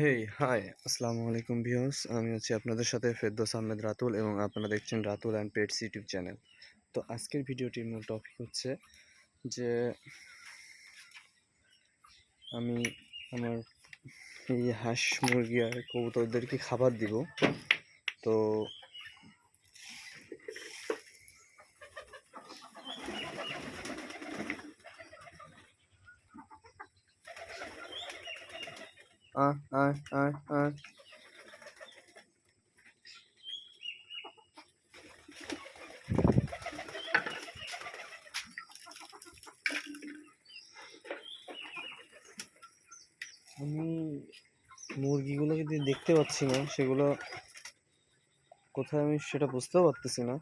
Hey hi আসসালামু আলাইকুম viewers আমি হচ্ছি আপনাদের সাথে ফেরদোস আহমেদ রাতুল এবং আপনারা দেখছেন Ratul and pets YouTube channel. তো আজকের ভিডিওটির মূল টপিক হচ্ছে যে আমি আমার এই হাঁস, মুরগি আর কবুতরদেরকে খাবার দিব। তো আহ আহ আমি মুরগিগুলোকে যে দেখতে পাচ্ছি না, সেগুলো কোথায় আমি সেটা বুঝতেও পারতেছি না।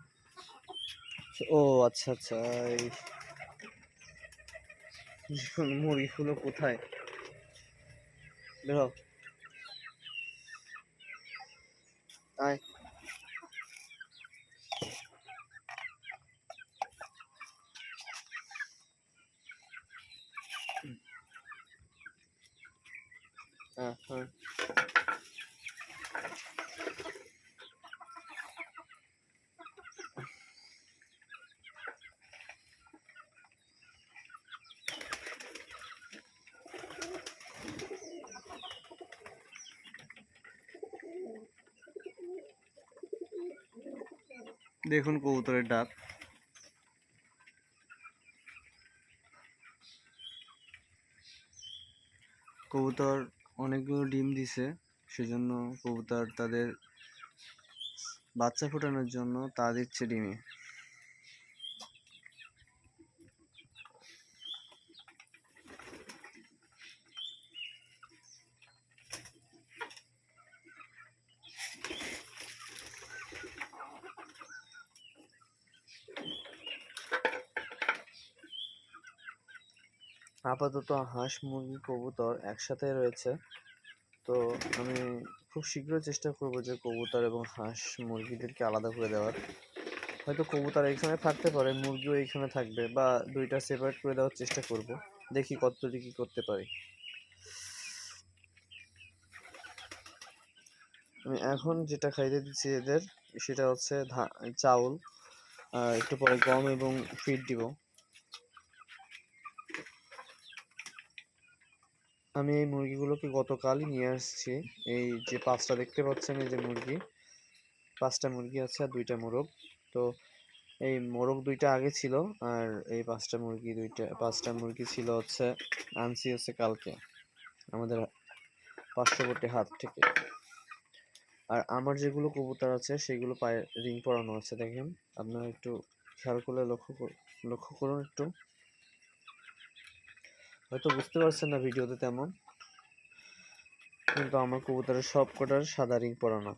ও আচ্ছা আচ্ছা মুরগিগুলো কোথায়? বের। আয় হ্যাঁ হ্যাঁ দেখুন কবুতরের ডাক। কবুতর অনেকগুলো ডিম দিছে, সেজন্য কবুতর তাদের বাচ্চা ফোটানোর জন্য তা দিচ্ছে ডিমে। আপাতত হাঁস, মুরগি, কবুতর একসাথে রয়েছে। তো আমি খুব শীঘ্রই চেষ্টা করব যে কবুতর এবং হাঁস, মুরগিদেরকে আলাদা করে দেওয়ার। হয়তো কবুতর এইখানে থাকতে পারে, মুরগিও এইখানে থাকবে বা দুইটা সেপারেট করে দেওয়ার চেষ্টা করব। দেখি কতটুকু কি করতে পারি। আমি এখন যেটা খাইতে দিচ্ছি এদের, সেটা হচ্ছে চাউল। আর একটু পরে গম এবং ফিড দিব। আমি এই মুরগিগুলোকে গতকালই নিয়ে আসছি। এই যে পাঁচটা দেখতে পাচ্ছেন, এই যে মুরগি। পাঁচটা মুরগি আছে আর দুইটা মোরগ। তো এই মোরগ দুইটা আগে ছিল আর এই পাঁচটা মুরগি দুইটা, পাঁচটা মুরগি ছিল হচ্ছে আনছি হচ্ছে কালকে। আমাদের পার্শ্ববর্তী হাত থেকে। আর আমার যেগুলো কবুতর আছে, সেগুলো পায়ে রিং পরানো আছে, দেখেন। আপনারা একটু খেয়াল করলে লক্ষ্য লক্ষ্য করুন একটু। হয়তো বুঝতে পারছেন না ভিডিওতে তেমন। কিন্তু আমার কবুতরের সব কটার সাদা রিং পরানো।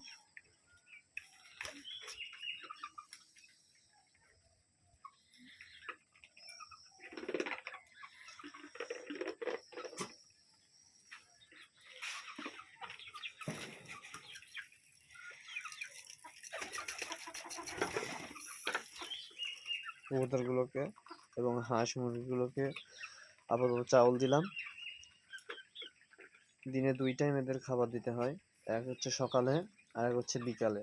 কবুতরগুলোকে এবং হাঁস মুরগিগুলোকে আপাতত চাউল দিলাম। দিনে দুই টাইম এদের খাবার দিতে হয়। এক হচ্ছে সকালে, আর এক হচ্ছে বিকালে।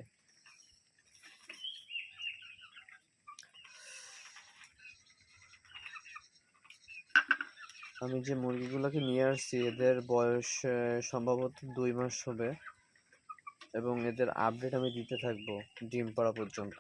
আমি যে মুরগিগুলোকে নিয়ে আসছি, এদের বয়স সম্ভবত দুই মাস হবে। এবং এদের আপডেট আমি দিতে থাকব ডিম পাড়া পর্যন্ত।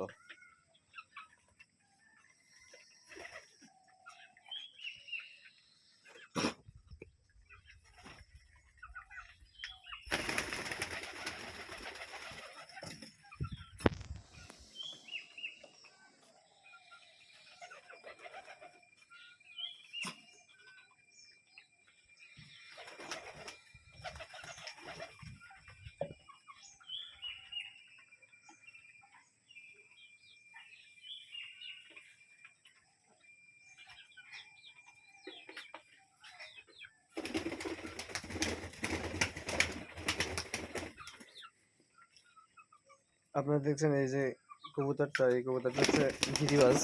আপনারা দেখছেন এই যে কবুতরটা, এই কবুতরটা হচ্ছে গিরিবাজ।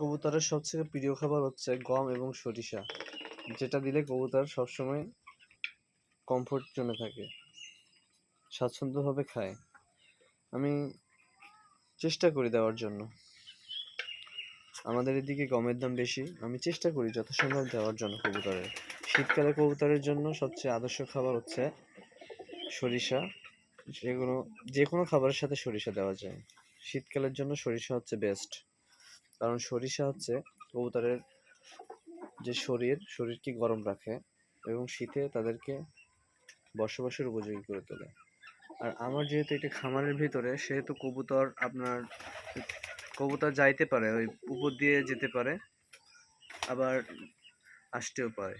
কবুতরের সবচেয়ে প্রিয় খাবার হচ্ছে গম এবং সরিষা, যেটা দিলে কবুতর সবসময় কমফোর্ট জোনে থাকে। স্বাচ্ছন্দ্যভাবে খায়। আমি চেষ্টা করি দেওয়ার জন্য। আমাদের এদিকে গমের দাম বেশি। আমি চেষ্টা করি যথাসম্ভব দেওয়ার জন্য কবুতরের। শীতকালে কবুতরের জন্য সবচেয়ে আদর্শ খাবার হচ্ছে সরিষা। যেগুলো যে কোনো খাবারের সাথে সরিষা দেওয়া যায়। শীতকালের জন্য সরিষা হচ্ছে বেস্ট কারণ সরিষা হচ্ছে কবুতরের যে শরীর, শরীরকে গরম রাখে এবং শীতে তাদেরকে বসবাসের উপযোগী করে তোলে। আর আমার যেহেতু এটা খামারের ভিতরে, সেহেতু কবুতর আপনার কবুতর যাইতে পারে, ওই উপর দিয়ে যেতে পারে, আবার আসতেও পারে।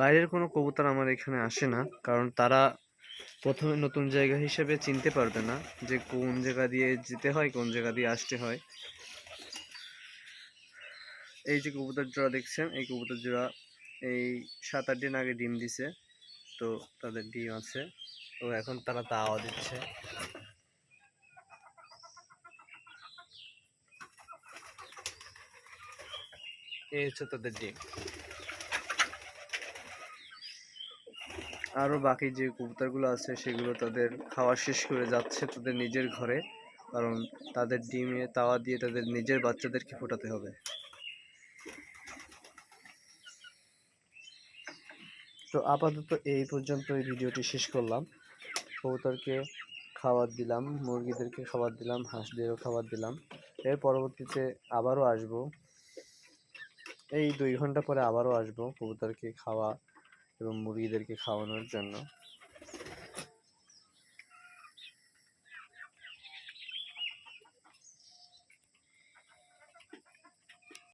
বাইরের কোনো কবুতর আমার এখানে আসে না, কারণ তারা প্রথমে নতুন জায়গা হিসেবে চিনতে পারবে না যে কোন জায়গা দিয়ে যেতে হয়, কোন জায়গা দিয়ে আসতে হয়। এই যে কবুতর জোড়া দেখছেন, এই কবুতর জোড়া এই সাত আট দিন আগে ডিম দিছে। তো তাদের ডিম আছে। তো এখন তারা তাওয়া দিচ্ছে। এই হচ্ছে তাদের ডিম। আরও বাকি যে কবুতরগুলো আছে, সেগুলো তাদের খাওয়া শেষ করে যাচ্ছে তাদের নিজের ঘরে। কারণ তাদের ডিমে তাওয়া দিয়ে তাদের নিজের বাচ্চাদেরকে ফোটাতে হবে। তো আপাতত এই পর্যন্ত এই ভিডিওটি শেষ করলাম। কবুতরকে খাবার দিলাম, মুরগিদেরকে খাবার দিলাম, হাঁসদেরও খাবার দিলাম। এর পরবর্তীতে আবারও আসব। এই দুই ঘণ্টা পরে আবারও আসব কবুতরকে খাওয়া এবং মুরগিদেরকে খাওয়ানোর জন্য।